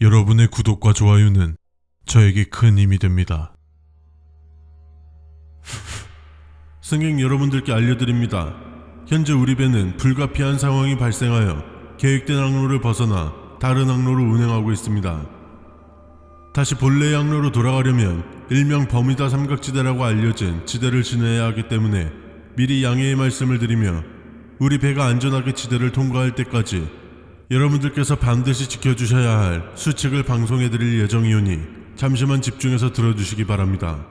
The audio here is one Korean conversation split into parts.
여러분의 구독과 좋아요는 저에게 큰 힘이 됩니다. 승객 여러분들께 알려드립니다. 현재 우리 배는 불가피한 상황이 발생하여 계획된 항로를 벗어나 다른 항로로 운행하고 있습니다. 다시 본래의 항로로 돌아가려면 일명 버뮤다 삼각지대라고 알려진 지대를 지나야 하기 때문에 미리 양해의 말씀을 드리며 우리 배가 안전하게 지대를 통과할 때까지 여러분들께서 반드시 지켜주셔야 할 수칙을 방송해드릴 예정이오니 잠시만 집중해서 들어주시기 바랍니다.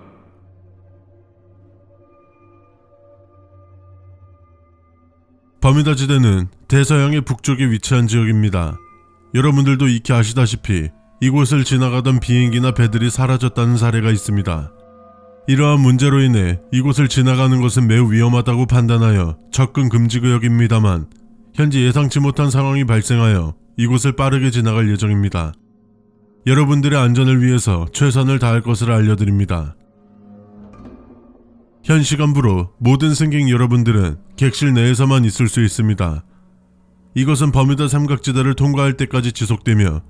버뮤다 지대는 대서양의 북쪽에 위치한 지역입니다. 여러분들도 익히 아시다시피 이곳을 지나가던 비행기나 배들이 사라졌다는 사례가 있습니다. 이러한 문제로 인해 이곳을 지나가는 것은 매우 위험하다고 판단하여 접근 금지 구역입니다만 현재 예상치 못한 상황이 발생하여 이곳을 빠르게 지나갈 예정입니다. 여러분들의 안전을 위해서 최선을 다할 것을 알려드립니다. 현 시간부로 모든 승객 여러분들은 객실 내에서만 있을 수 있습니다. 이것은 버뮤다 삼각지대를 통과할 때까지 지속되며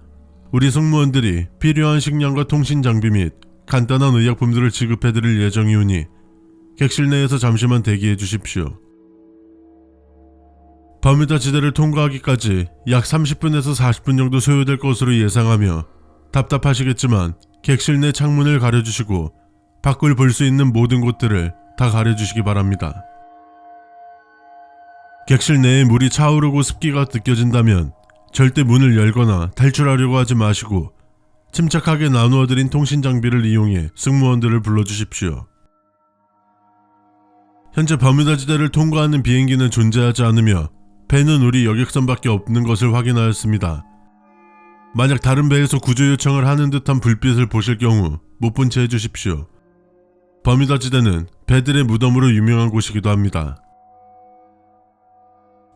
우리 승무원들이 필요한 식량과 통신 장비 및 간단한 의약품들을 지급해드릴 예정이오니 객실 내에서 잠시만 대기해 주십시오. 버뮤다 지대를 통과하기까지 약 30분에서 40분 정도 소요될 것으로 예상하며 답답하시겠지만 객실 내 창문을 가려주시고 밖을 볼 수 있는 모든 곳들을 다 가려주시기 바랍니다. 객실 내에 물이 차오르고 습기가 느껴진다면 절대 문을 열거나 탈출하려고 하지 마시고 침착하게 나누어드린 통신 장비를 이용해 승무원들을 불러주십시오. 현재 버뮤다 지대를 통과하는 비행기는 존재하지 않으며 배는 우리 여객선밖에 없는 것을 확인하였습니다. 만약 다른 배에서 구조 요청을 하는 듯한 불빛을 보실 경우 못 본 채 해주십시오. 버뮤다 지대는 배들의 무덤으로 유명한 곳이기도 합니다.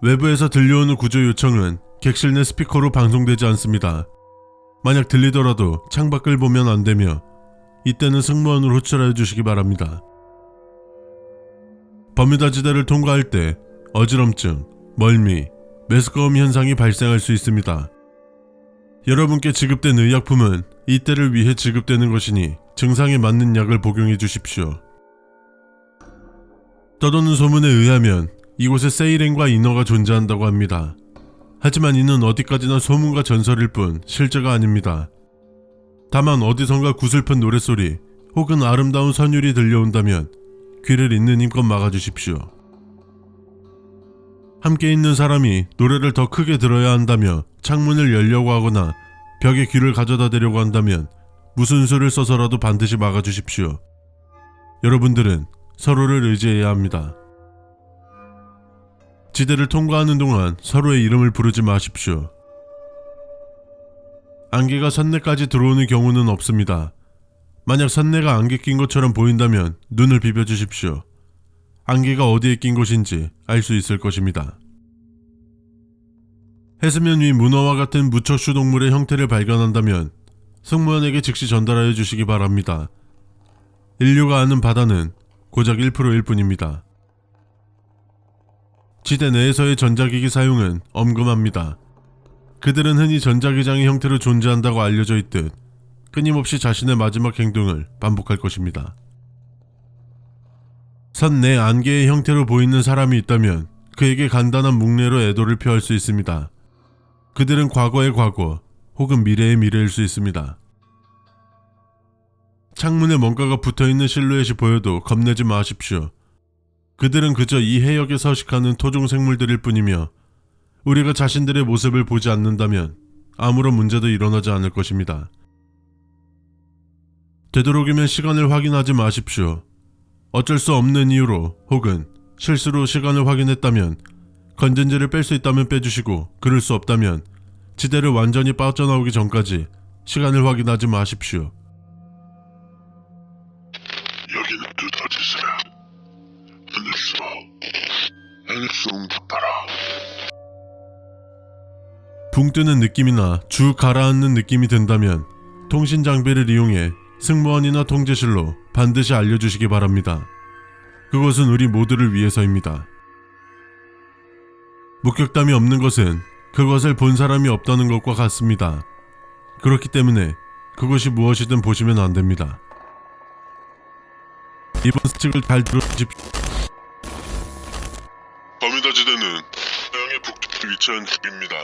외부에서 들려오는 구조 요청은 객실 내 스피커로 방송되지 않습니다. 만약 들리더라도 창밖을 보면 안 되며 이때는 승무원을 호출하여 주시기 바랍니다. 버뮤다 지대를 통과할 때 어지럼증, 멀미, 메스꺼움 현상이 발생할 수 있습니다. 여러분께 지급된 의약품은 이때를 위해 지급되는 것이니 증상에 맞는 약을 복용해 주십시오. 떠도는 소문에 의하면 이곳에 세이렌과 인어가 존재한다고 합니다. 하지만 이는 어디까지나 소문과 전설일 뿐 실제가 아닙니다. 다만 어디선가 구슬픈 노랫소리 혹은 아름다운 선율이 들려온다면 귀를 있는 힘껏 막아주십시오. 함께 있는 사람이 노래를 더 크게 들어야 한다며 창문을 열려고 하거나 벽에 귀를 가져다 대려고 한다면 무슨 수를 써서라도 반드시 막아주십시오. 여러분들은 서로를 의지해야 합니다. 지대를 통과하는 동안 서로의 이름을 부르지 마십시오. 안개가 선내까지 들어오는 경우는 없습니다. 만약 선내가 안개 낀 것처럼 보인다면 눈을 비벼주십시오. 안개가 어디에 낀 곳인지 알 수 있을 것입니다. 해수면 위 문어와 같은 무척추 동물의 형태를 발견한다면 승무원에게 즉시 전달하여 주시기 바랍니다. 인류가 아는 바다는 고작 1%일 뿐입니다. 지대 내에서의 전자기기 사용은 엄금합니다. 그들은 흔히 전자기장의 형태로 존재한다고 알려져 있듯 끊임없이 자신의 마지막 행동을 반복할 것입니다. 선내 안개의 형태로 보이는 사람이 있다면 그에게 간단한 묵례로 애도를 표할 수 있습니다. 그들은 과거의 과거 혹은 미래의 미래일 수 있습니다. 창문에 뭔가가 붙어 있는 실루엣이 보여도 겁내지 마십시오. 그들은 그저 이 해역에 서식하는 토종 생물들일 뿐이며 우리가 자신들의 모습을 보지 않는다면 아무런 문제도 일어나지 않을 것입니다. 되도록이면 시간을 확인하지 마십시오. 어쩔 수 없는 이유로 혹은 실수로 시간을 확인했다면 건전지를 뺄 수 있다면 빼주시고 그럴 수 없다면 지대를 완전히 빠져나오기 전까지 시간을 확인하지 마십시오. 여기는 두더지스라. NXO. NXO 응답하라. 붕 뜨는 느낌이나 주 가라앉는 느낌이 든다면 통신 장비를 이용해 승무원이나 통제실로 반드시 알려주시기 바랍니다. 그것은 우리 모두를 위해서입니다. 목격담이 없는 것은 그것을 본 사람이 없다는 것과 같습니다. 그렇기 때문에 그것이 무엇이든 보시면 안 됩니다. 이번 수칙을 잘 들어주십시오. 버뮤다지대는 태양의 북쪽에 위치한 집입니다.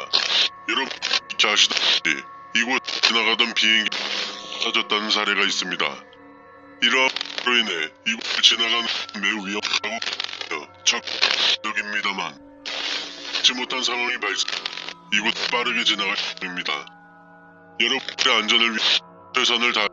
여러분 잘 아시다시피 이곳 지나가던 비행기 터졌다는 사례가 있습니다. 이러함으로 인해 이곳을 지나가는 매우 위험하고 적적입니다만 지 못한 상황이 발생 이곳 빠르게 지나갈 겁니다. 여러분의 안전을 위해 최선을 다